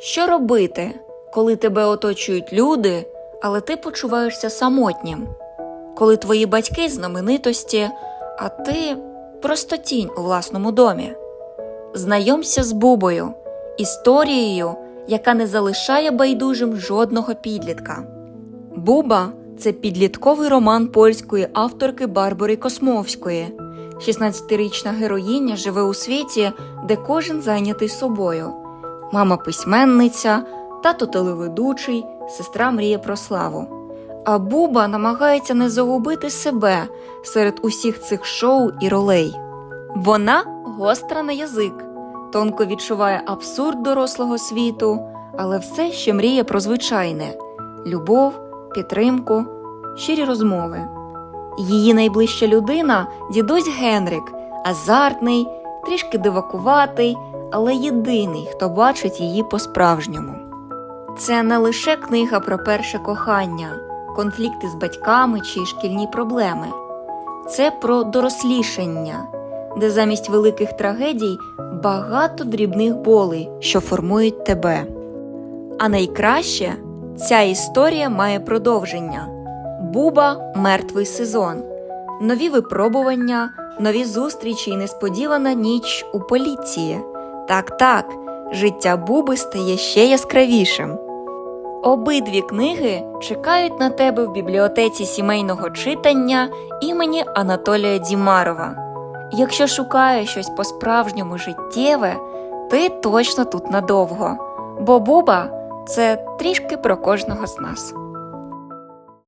Що робити, коли тебе оточують люди, але ти почуваєшся самотнім? Коли твої батьки знаменитості, а ти просто тінь у власному домі? Знайомся з Бубою, історією, яка не залишає байдужим жодного підлітка. Буба це підлітковий роман польської авторки Барбари Космовської. 16-річна героїня живе у світі, де кожен зайнятий собою. Мама письменниця, тато телеведучий, сестра мріє про славу. А Буба намагається не загубити себе серед усіх цих шоу і ролей. Вона гостра на язик, тонко відчуває абсурд дорослого світу, але все ще мріє про звичайне любов, підтримку, щирі розмови. Її найближча людина дідусь Генрик, азартний, трішки дивакуватий, але єдиний, хто бачить її по-справжньому. Це не лише книга про перше кохання, конфлікти з батьками чи шкільні проблеми. Це про дорослішання, де замість великих трагедій багато дрібних болей, що формують тебе. А найкраще ця історія має продовження. Буба мертвий сезон. Нові випробування, нові зустрічі і несподівана ніч у поліції. Так, так, життя Буби стає ще яскравішим. Обидві книги чекають на тебе в бібліотеці сімейного читання імені Анатолія Дімарова. Якщо шукаєш щось по-справжньому життєве, ти точно тут надовго, бо Буба це трішки про кожного з нас.